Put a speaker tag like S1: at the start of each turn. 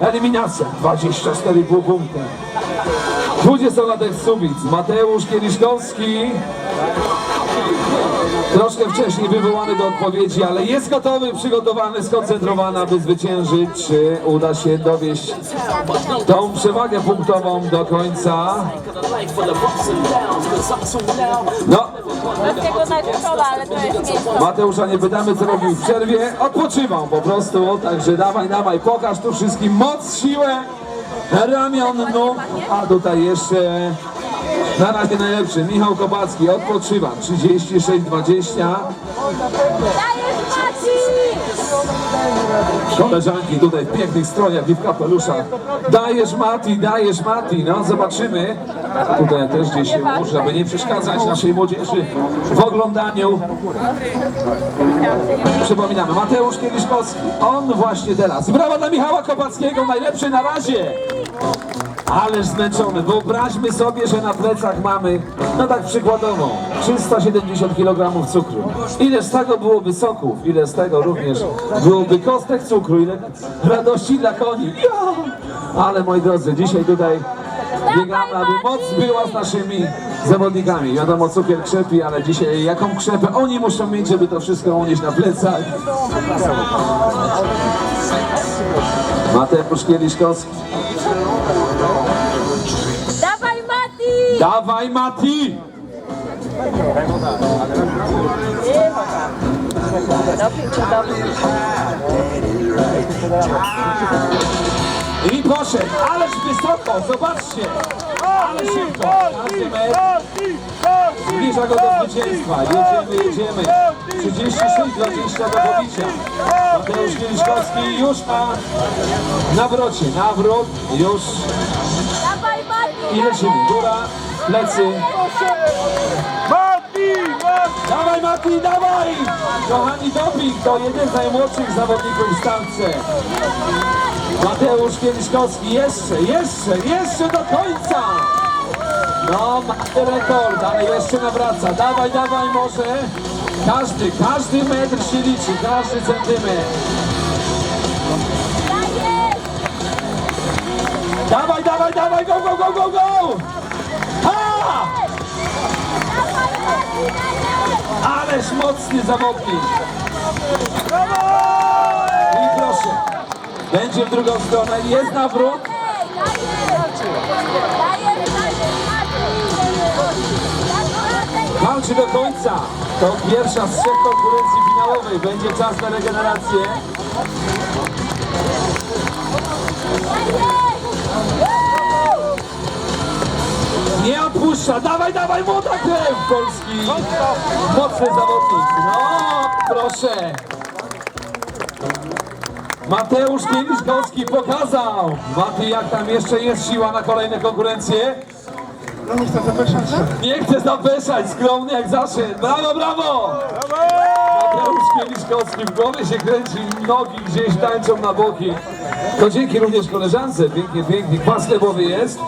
S1: Eliminacja 24,5 punkty. 20-latek z Subic, Mateusz Kieliszkowski. Troszkę wcześniej wywołany do odpowiedzi, ale jest gotowy, przygotowany, skoncentrowany, aby zwyciężyć. Czy uda się dowieść tą przewagę punktową do końca? No. Mateusza nie pytamy, co robił w przerwie. Odpoczywam po prostu, także dawaj, dawaj, pokaż tu wszystkim moc, siłę ramion, nóg. A tutaj jeszcze na razie najlepszy Michał Kobacki, odpoczywam. 36-20.
S2: Dajesz Maci!
S1: Koleżanki tutaj w pięknych strojach i w kapeluszach. Dajesz Mati, dajesz Mati, no zobaczymy. Tutaj też gdzieś się ułóż, aby nie przeszkadzać naszej młodzieży w oglądaniu. Przypominamy, Mateusz Kieliszkowski, on właśnie teraz. Brawa dla Michała Kopackiego, najlepszy na razie. Ależ zmęczony. Wyobraźmy sobie, że na plecach mamy, no tak przykładowo, 370 kg cukru. Ile z tego byłoby soków, ile z tego również byłoby kostek cukru, ile radości dla koni. Ale moi drodzy, dzisiaj tutaj biegamy, aby moc była z naszymi zawodnikami. Wiadomo, cukier krzepi, ale dzisiaj jaką krzepę oni muszą mieć, żeby to wszystko unieść na plecach. Mateusz Kieliszkowski.
S2: Dawaj Mati!
S1: Dawaj Mati! I poszedł, ależ wysoko, zobaczcie! Ale szybko, zbliża go do zwycięstwa. Jedziemy, jedziemy. 36-20 do pobicia. Mateusz Kieliszkowski już ma nawrocie, nawrót, już i lecimy. Góra, plecy! Dawaj Mati, dawaj! Kochani doping to jeden z najmłodszych zawodników w stawce. Mateusz Kieliszkowski jeszcze, jeszcze, jeszcze do końca! No, mamy rekord, ale jeszcze nawraca. Dawaj, dawaj może. Każdy, każdy metr się liczy, każdy centymetr. Dawaj, dawaj, dawaj, go, go, go, go, go! Ha! Ależ mocny zawodnik. Proszę, będzie w drugą stronę, jest nawrót. Walczy do końca. To pierwsza z trzech konkurencji finałowej. Będzie czas na regenerację. Nie odpuszcza. Dawaj, dawaj, młoda krew Polski. Mocny zawodnik. No, proszę. Mateusz Kieliszkowski pokazał. Maty, jak tam jeszcze jest siła na kolejne konkurencje?
S3: No nie chcę zapeszać.
S1: Nie chcę zapeszać, skromny jak zawsze. Brawo, brawo! Mateusz Kieliszkowski w głowie się kręci, nogi gdzieś tańczą na boki. To dzięki również koleżance, pięknie, pięknie. Kwas chlebowy jest.